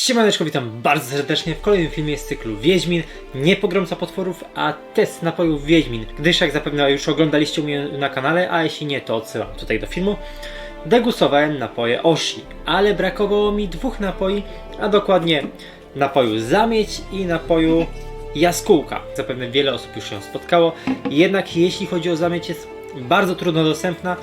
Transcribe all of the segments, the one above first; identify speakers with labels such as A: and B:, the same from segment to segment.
A: Siemaneczko, witam bardzo serdecznie w kolejnym filmie z cyklu Wiedźmin, nie pogromca potworów, a test napojów Wiedźmin, gdyż jak zapewne już oglądaliście u mnie na kanale, a jeśli nie, to odsyłam tutaj do filmu. Degustowałem napoje Oshi, ale brakowało mi dwóch napoi, a dokładnie napoju Zamieć i napoju Jaskółka. Zapewne wiele osób już ją spotkało, jednak jeśli chodzi o Zamieć jest bardzo trudno dostępna,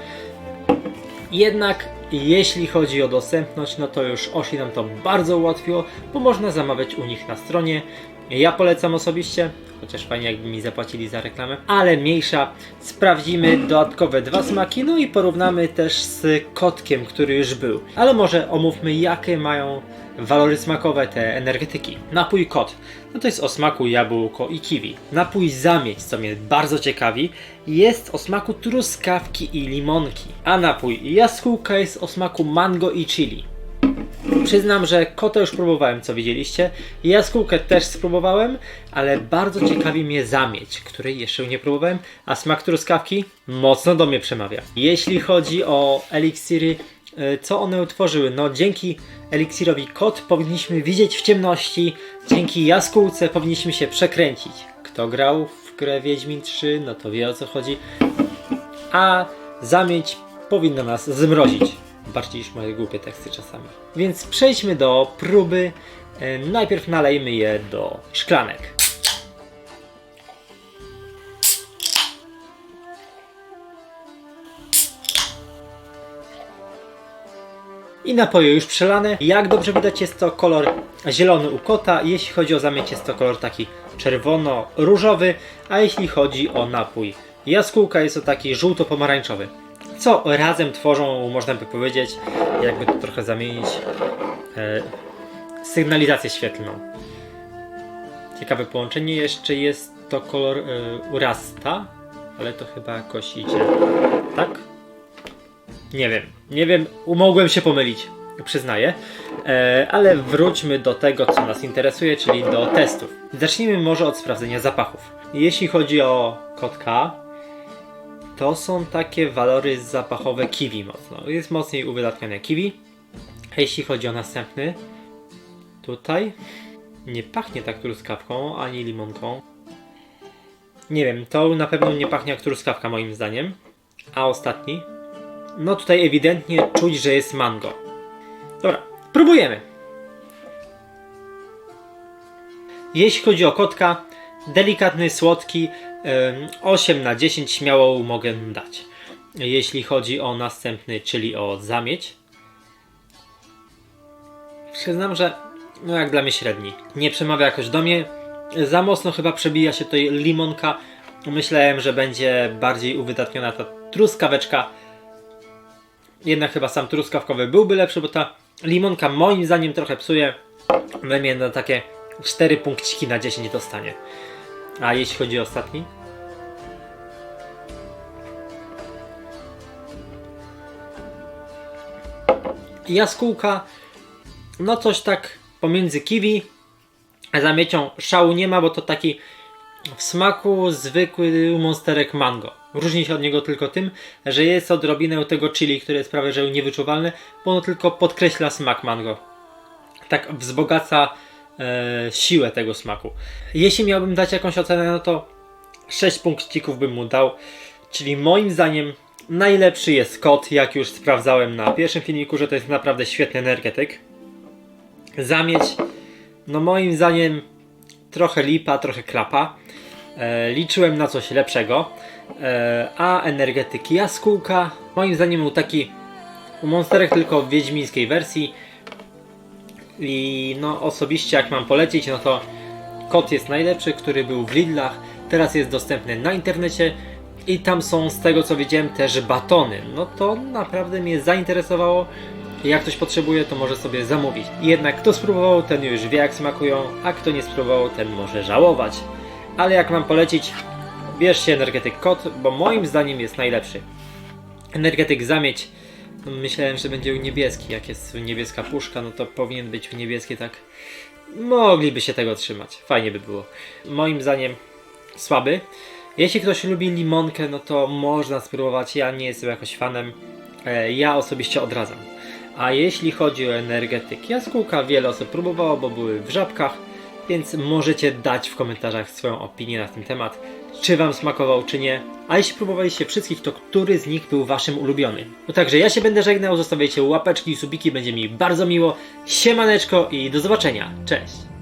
A: jednak jeśli chodzi o dostępność, no to już Oshi nam to bardzo ułatwiło, bo można zamawiać u nich na stronie. Ja polecam osobiście, chociaż fajnie jakby mi zapłacili za reklamę, ale mniejsza. Sprawdzimy dodatkowe dwa smaki, no i porównamy też z kotkiem, który już był. Ale może omówmy jakie mają walory smakowe te energetyki. Napój kot, no to jest o smaku jabłko i kiwi. Napój zamieć, co mnie bardzo ciekawi, jest o smaku truskawki i limonki. A napój jaskółka jest o smaku mango i chili. Przyznam, że kota już próbowałem, co widzieliście. Jaskółkę też spróbowałem, ale bardzo ciekawi mnie zamieć, której jeszcze nie próbowałem, a smak truskawki mocno do mnie przemawia. Jeśli chodzi o eliksiry, y, co one utworzyły? No dzięki eliksirowi kot powinniśmy widzieć w ciemności, dzięki jaskółce powinniśmy się przekręcić. Kto grał w grę Wiedźmin 3, no to wie o co chodzi. A zamieć powinna nas zmrozić. Bardziej niż moje głupie teksty czasami. Więc przejdźmy do próby. E, Najpierw nalejmy je do szklanek. I napoje już przelane. Jak dobrze widać jest to kolor zielony u kota. Jeśli chodzi o zamieć jest to kolor taki czerwono-różowy. A jeśli chodzi o napój jaskółka jest to taki żółto-pomarańczowy. Co razem tworzą, można by powiedzieć, jakby to trochę zamienić, e, sygnalizację świetlną. Ciekawe połączenie. Jeszcze jest to kolor e, urasta, ale to chyba jakoś idzie. Tak? Nie wiem, nie wiem, mogłem się pomylić, przyznaję. E, ale wróćmy do tego, co nas interesuje, czyli do testów. Zacznijmy może od sprawdzenia zapachów. Jeśli chodzi o kotka, to są takie walory zapachowe kiwi mocno. Jest mocniej uwydatnione kiwi. Jeśli chodzi o następny, tutaj nie pachnie tak truskawką ani limonką. Nie wiem, to na pewno nie pachnie jak truskawka moim zdaniem. A ostatni? No tutaj ewidentnie czuć, że jest mango. Dobra, próbujemy. Jeśli chodzi o kotka, delikatny, słodki, em, 8 na 10 śmiało mogę dać. Jeśli chodzi o następny, czyli o zamieć, przyznam, że no jak dla mnie średni. Nie przemawia jakoś do mnie. Za mocno chyba przebija się tutaj limonka. Myślałem, że będzie bardziej uwydatniona ta truskaweczka. Jednak chyba sam truskawkowy byłby lepszy, bo ta limonka moim zdaniem trochę psuje. Mnie na takie 4 punkciki na 10 dostanie. A jeśli chodzi o ostatni? Jaskółka, no coś tak pomiędzy kiwi a zamiecią szału nie ma, bo to taki w smaku zwykły monsterek mango. Różni się od niego tylko tym, że jest odrobinę tego chili, które jest prawie że niewyczuwalne, bo ono tylko podkreśla smak mango. Tak wzbogaca e, siłę tego smaku. Jeśli miałbym dać jakąś ocenę, no to 6 punkcików bym mu dał. Czyli moim zdaniem najlepszy jest kot, jak już sprawdzałem na pierwszym filmiku, że to jest naprawdę świetny energetyk. Zamieć, no moim zdaniem trochę lipa, trochę klapa. E, liczyłem na coś lepszego. E, a energetyki jaskółka, moim zdaniem był taki u monsterek tylko w wiedźmińskiej wersji. I no osobiście jak mam polecić, no to kot jest najlepszy, który był w Lidlach. Teraz jest dostępny na internecie. I tam są z tego co widziałem też batony. No to naprawdę mnie zainteresowało. Jak ktoś potrzebuje, to może sobie zamówić. Jednak kto spróbował, ten już wie jak smakują, a kto nie spróbował, ten może żałować. Ale jak mam polecić, bierzcie energetyk kot, bo moim zdaniem jest najlepszy. Energetyk zamieć, myślałem, że będzie niebieski. Jak jest niebieska puszka, no to powinien być niebieski tak. Mogliby się tego trzymać. Fajnie by było. Moim zdaniem słaby. Jeśli ktoś lubi limonkę, no to można spróbować. Ja nie jestem jakoś fanem. E, Ja osobiście odradzam. A jeśli chodzi o energetyki, jaskółka wiele osób próbowało, bo były w żabkach, więc możecie dać w komentarzach swoją opinię na ten temat, czy wam smakował, czy nie. A jeśli próbowaliście wszystkich, to który z nich był waszym ulubiony? No także ja się będę żegnał, zostawiajcie łapeczki i subiki, będzie mi bardzo miło. Siemaneczko i do zobaczenia. Cześć!